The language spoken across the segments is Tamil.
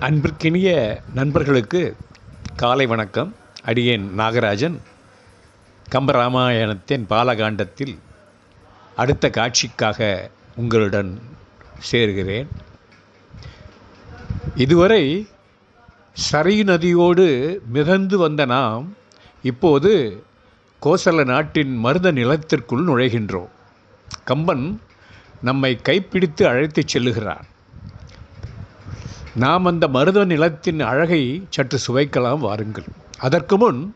அன்பிற்கினிய நண்பர்களுக்கு காலை வணக்கம். அடியேன் நாகராஜன். கம்பராமாயணத்தின் பாலகாண்டத்தில் அடுத்த காட்சிக்காக உங்களுடன் சேர்கிறேன். இதுவரை சரையு நதியோடு மிதந்து வந்த நாம் இப்போது கோசல நாட்டின் மருத நிலத்திற்குள் நுழைகின்றோம். கம்பன் நம்மை கைப்பிடித்து அழைத்துச் செல்லுகிறான். நாம் அந்த மருத நிலத்தின் அழகை சற்று சுவைக்கலாம் வாருங்கள். அதற்கு முன்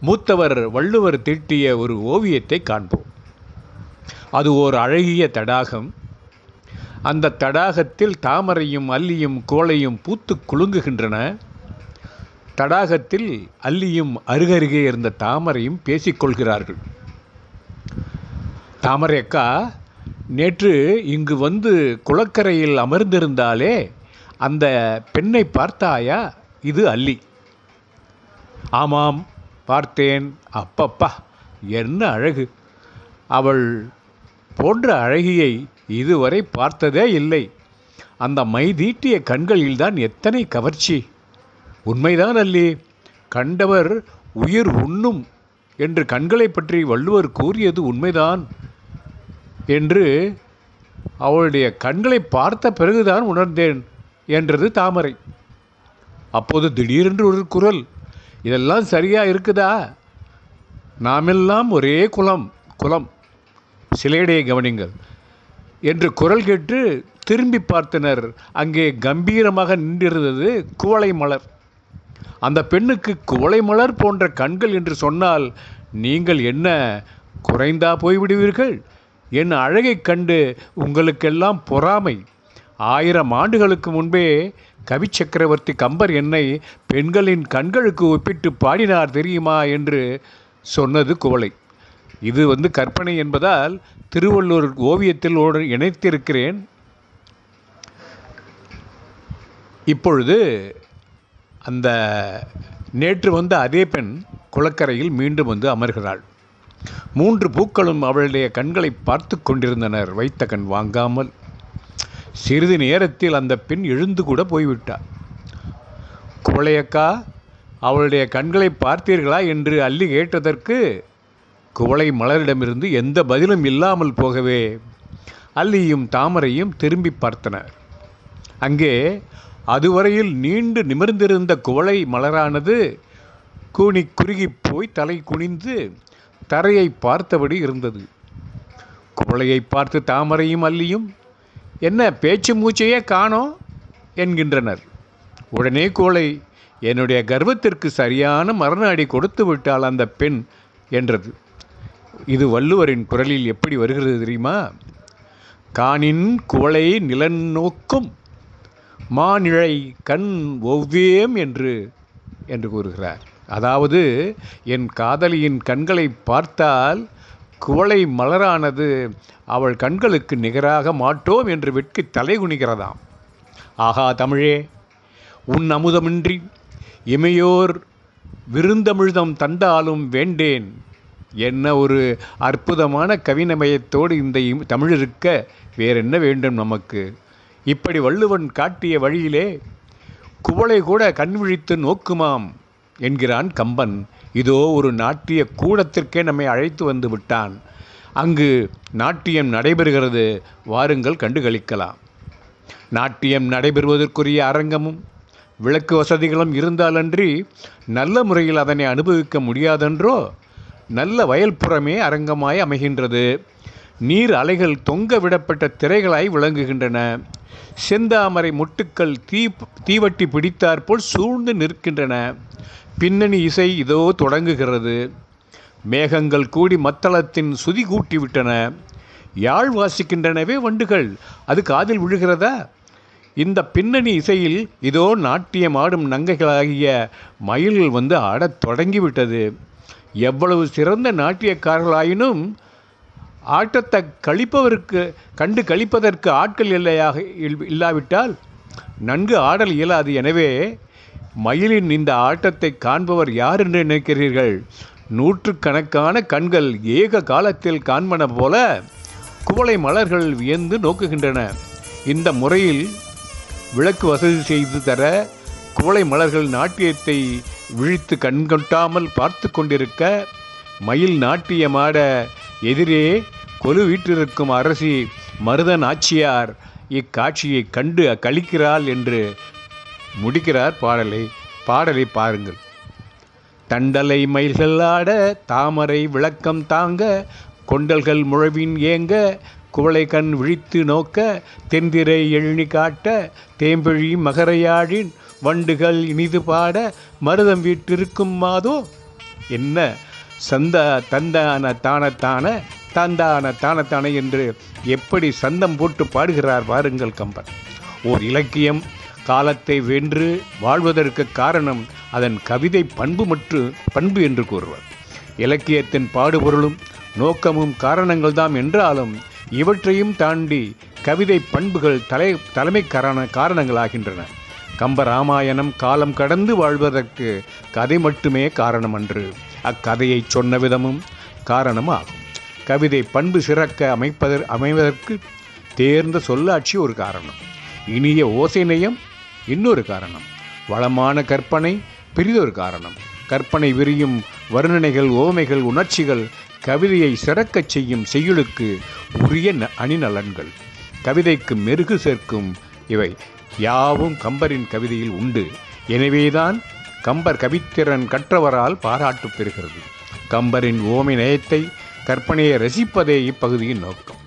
மூத்தவர் வள்ளுவர் தீட்டிய ஒரு ஓவியத்தை காண்போம். அது ஓர் அழகிய தடாகம். அந்த தடாகத்தில் தாமரையும் அல்லியும் கோளையும் பூத்து குலுங்குகின்றன. தடாகத்தில் அல்லியும் அருகருகே இருந்த தாமரையும் பேசிக்கொள்கிறார்கள். தாமரை அக்கா நேற்று இங்கு வந்து குளக்கரையில் அமர்ந்திருந்தாலே அந்த பெண்ணை பார்த்தாயா? இது அல்லி. ஆமாம் பார்த்தேன். அப்பப்பா என்ன அழகு. அவள் போன்ற அழகியை இதுவரை பார்த்ததே இல்லை. அந்த மைதீட்டிய கண்களில்தான் எத்தனை கவர்ச்சி. உண்மைதான் அல்லி. கண்டவர் உயிர் உண்ணும் என்று கண்களை பற்றி வள்ளுவர் கூறியது உண்மைதான் என்று அவளுடைய கண்களை பார்த்த பிறகுதான் உணர்ந்தேன். என்றது தாமரை. அப்போது திடீரென்று ஒரு குரல் இதெல்லாம் சரியா இருக்குதா? நாமெல்லாம் ஒரே குலம் குலம் சிலையடையை கவனிங்கள் என்று குரல் கேட்டு திரும்பி பார்த்தனர். அங்கே கம்பீரமாக நின்றிருந்தது குவளை மலர். அந்த பெண்ணுக்கு குவளை மலர் போன்ற கண்கள் என்று சொன்னால் நீங்கள் என்ன குறைந்தா போய்விடுவீர்கள்? என் அழகைக் கண்டு உங்களுக்கெல்லாம் பொறாமை. ஆயிரம் ஆண்டுகளுக்கு முன்பே கவி சக்கரவர்த்தி கம்பர் என்னை பெண்களின் கண்களுக்கு ஒப்பிட்டு பாடினார் தெரியுமா என்று சொன்னது குவளை. இது வந்து கற்பனை என்பதால் திருவள்ளூர் ஓவியத்தில் இணைத்திருக்கிறேன். இப்பொழுது அந்த நேற்று வந்த அதே பெண் குளக்கரையில் மீண்டும் வந்து அமர்கிறாள். மூன்று பூக்களும் அவளுடைய கண்களை பார்த்து கொண்டிருந்தனர். வைத்த கண் வாங்காமல் சிறிது நேரத்தில் அந்த பெண் எழுந்து கூட போய்விட்டார் குவளையக்கா அவளுடைய கண்களை பார்த்தீர்களா என்று அள்ளி கேட்டதற்கு குவளை மலரிடமிருந்து எந்த பதிலும் இல்லாமல் போகவே அல்லியும் தாமரையும் திரும்பி பார்த்தனர். அங்கே அதுவரையில் நீண்டு நிமிர்ந்திருந்த குவளை மலரானது கூனி குறுகி போய் தலை குனிந்து தரையை பார்த்தபடி இருந்தது. குவளையை பார்த்து தாமரையும் அல்லியும் என்ன பேச்சு மூச்சையே காணோம் என்கின்றனர். உடனே கோளை என்னுடைய கர்வத்திற்கு சரியான மரண கொடுத்து விட்டால் அந்த பெண் என்றது. இது வள்ளுவரின் குரலில் எப்படி வருகிறது தெரியுமா? காணின் குவளை நிலன் நோக்கும் மானிழை கண் ஒவ்வேம் என்று என்று கூறுகிறார். அதாவது என் காதலியின் கண்களை பார்த்தால் குவளை மலரானது அவள் கண்களுக்கு நிகராக மாட்டோம் என்று வெட்கி தலைகுனிகிறதாம் ஆகா தமிழே உன் அமுதமின்றி இமையோர் விருந்தமிழ்தம் தந்தாலும் வேண்டேன். என்ன ஒரு அற்புதமான கவிநமயத்தோடு இந்த இம்- தமிழ் இருக்க வேறென்ன வேண்டும் நமக்கு? இப்படி வள்ளுவன் காட்டிய வழியிலே குவளை கூட கண் விழித்து நோக்குமாம். என்கிறான் கம்பன். இதோ ஒரு நாட்டிய கூடத்திற்கே நம்மை அழைத்து வந்து விட்டான். அங்கு நாட்டியம் நடைபெறுகிறது. வாருங்கள் கண்டுகளிக்கலாம். நாட்டியம் நடைபெறுவதற்குரிய அரங்கமும் விளக்கு வசதிகளும் இருந்தாலன்றி நல்ல முறையில் அதனை அனுபவிக்க முடியாதென்றோ நல்ல வயல்புறமே அரங்கமாய் அமைகின்றது. நீர் அலைகள் தொங்க விடப்பட்ட திரைகளாய் விளங்குகின்றன. செந்தாமரை மொட்டுக்கள் தீ தீவட்டி பிடித்தாற்போல் சூழ்ந்து நிற்கின்றன. பின்னணி இசை இதோ தொடங்குகிறது. மேகங்கள் கூடி மத்தளத்தின் சுதி கூட்டிவிட்டன. யாழ் வாசிக்கின்றனவே வண்டுகள் அது காதில் விழுகிறதா? இந்த பின்னணி இசையில் இதோ நாட்டியம் ஆடும் நங்கைகளாகிய மயில்கள் வந்து ஆடத் தொடங்கிவிட்டது. எவ்வளவு சிறந்த நாட்டியக்காரர்களாயினும் ஆட்டத்தை கழிப்பவருக்கு கண்டு கழிப்பதற்கு ஆட்கள் இல்லையாக இல்- இல்லாவிட்டால் நன்கு ஆடல் இயலாது. எனவே மயிலின் இந்த ஆட்டத்தை காண்பவர் யார் என்று நினைக்கிறீர்கள்? நூற்றுக்கணக்கான கண்கள் ஏக காலத்தில் காண்பன போல குவளை மலர்கள் வியந்து நோக்குகின்றன. இந்த முறையில் விளக்கு வசதி செய்து தர குவளை மலர்கள் நாட்டியத்தை விழித்து கண்கொட்டாமல் பார்த்து கொண்டிருக்க மயில் நாட்டியமாட எதிரே கொலு வீற்றிருக்கும் அரசி மருதன் ஆச்சியார் இக்காட்சியை கண்டு அக்களிக்கிறாள் என்று முடிக்கிறார் பாடலை பாடலை பாருங்கள். தண்டலை மயில்கள் ஆட தாமரை விளக்கம் தாங்க கொண்டல்கள் முழவின் ஏங்க குவளை கண் விழித்து நோக்க தென்திரை எழுநி காட்ட தேம்பழி மகரையாழின் வண்டுகள் இனிது பாட மருதம் வீட்டிருக்கும் மாதோ? என்ன? சந்த தந்தான தானத்தான தந்தான தானத்தான என்று எப்படி சந்தம் போட்டு பாடுகிறார் பாருங்கள் கம்பன். ஓர் இலக்கியம் காலத்தை வென்று வாழ்வதற்கு காரணம் அதன் கவிதை பண்பு மற்றும் பண்பு என்று கூறுவர். இலக்கியத்தின் பாடுபொருளும் நோக்கமும் காரணங்கள்தாம் என்றாலும் இவற்றையும் தாண்டி கவிதை பண்புகள் தலை தலைமை காரண காரணங்களாகின்றன. கம்ப ராமாயணம் காலம் கடந்து வாழ்வதற்கு கதை மட்டுமே காரணம் அன்று அக்கதையை சொன்ன விதமும் காரணமாகும். கவிதை பண்பு சிறக்க அமைப்பதற் அமைவதற்கு தேர்ந்த சொல்லாட்சி ஒரு காரணம். இனிய ஓசைநயம் இன்னொரு காரணம். வளமான கற்பனை பெரிதொரு காரணம். கற்பனை விரியும் வர்ணனைகள் ஓமைகள் உணர்ச்சிகள் கவிதையை சிறக்கச் செய்யும் செய்யுளுக்கு உரிய ந- அணிநலன்கள். கவிதைக்கு மெருகு சேர்க்கும் இவை. யாவும் கம்பரின் கவிதையில் உண்டு. எனவேதான் கம்பர் கவித்திறன் கற்றவரால் பாராட்டு பெறுகிறது. கம்பரின் ஓமை நயத்தை கற்பனையை ரசிப்பதே இப்பகுதியின் நோக்கம்.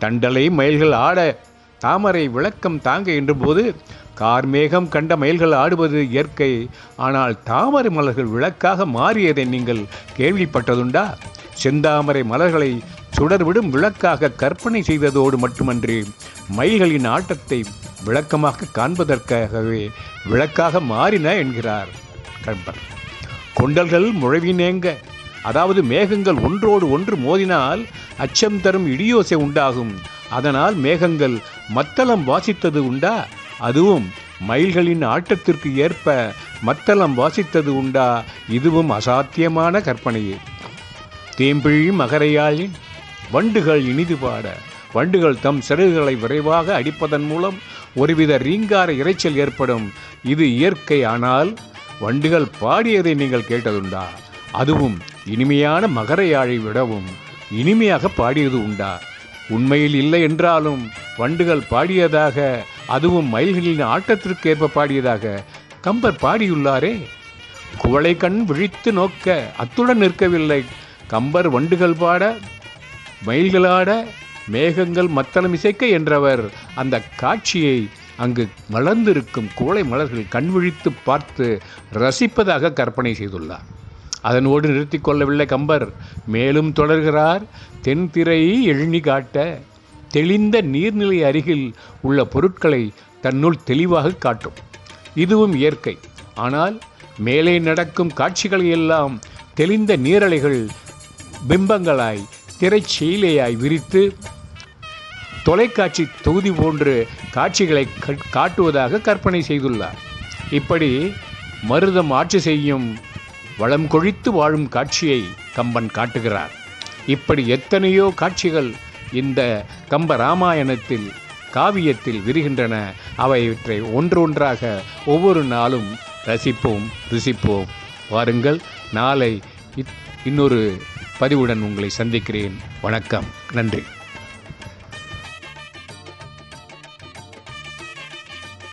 தண்டலை மயில்கள் ஆட தாமரை விளக்கம் தாங்க என்றபோது கார்மேகம் கண்ட மயில்கள் ஆடுவது இயற்கை. ஆனால் தாமரை மலர்கள் விளக்காக மாறியதை நீங்கள் கேள்விப்பட்டதுண்டா? செந்தாமரை மலர்களை சுடர்விடும் விளக்காக கற்பனை செய்ததோடு மட்டுமன்றி மயில்களின் ஆட்டத்தை விளக்கமாக காண்பதற்காகவே விளக்காக மாறின என்கிறார் கண்பர். கொண்டல்கள் முழவினேங்க. அதாவது மேகங்கள் ஒன்றோடு ஒன்று மோதினால் அச்சம் தரும் இடியோசை உண்டாகும். அதனால் மேகங்கள் மத்தளம் வாசித்தது உண்டா? அதுவும் மயில்களின் ஆட்டத்திற்கு ஏற்ப மத்தளம் வாசித்தது உண்டா? இதுவும் அசாத்தியமான கற்பனையே. தேம்பிழி மகரையாளின் வண்டுகள் இனிது பாட வண்டுகள் தம் சிறகுகளை விரைவாக அடிப்பதன் மூலம் ஒருவித ரீங்கார இரைச்சல் ஏற்படும். இது இயற்கை ஆனால் வண்டுகள் பாடியதை நீங்கள் கேட்டதுண்டா? அதுவும் இனிமையான மகரையாழை விடவும் இனிமையாக பாடியது உண்டா? உண்மையில் இல்லை என்றாலும் வண்டுகள் பாடியதாக அதுவும் மயில்களின் ஆட்டத்திற்கு ஏற்ப பாடியதாக கம்பர் பாடியுள்ளாரே. குவளை கண் விழித்து நோக்க அத்துடன் நிற்கவில்லை. கம்பர் வண்டுகள் பாட மயில்களாட மேகங்கள் மத்தளம் இசைக்க என்றவர். அந்த காட்சியை அங்கு மலர்ந்திருக்கும் குவளை மலர்கள் கண் விழித்து பார்த்து ரசிப்பதாக கற்பனை செய்துள்ளார். அதனோடு நிறுத்திக் கொள்ளவில்லை கம்பர். மேலும் தொடர்கிறார். தென்திரையை எழுநி காட்ட தெளிந்த நீர்நிலை அருகில் உள்ள பொருட்களை தன்னுள் தெளிவாக காட்டும். இதுவும் இயற்கை. ஆனால் மேலே நடக்கும் காட்சிகளை எல்லாம் தெளிந்த நீரலைகள் பிம்பங்களாய் திரைச்செயிலையாய் விரித்து தொலைக்காட்சி தொகுதி போன்று காட்சிகளை கட்- காட்டுவதாக கற்பனை செய்துள்ளார். இப்படி மருதம் ஆட்சி செய்யும் வளம் கொழித்து வாழும் காட்சியை கம்பன் காட்டுகிறார். இப்படி எத்தனையோ காட்சிகள் இந்த கம்ப ராமாயணத்தில் காவியத்தில் விரிகின்றன. அவையவற்றை ஒன்றொன்றாக ஒவ்வொரு நாளும் ரசிப்போம் ருசிப்போம். வாருங்கள் நாளை இன்னொரு பதிவுடன் உங்களை சந்திக்கிறேன். வணக்கம். நன்றி.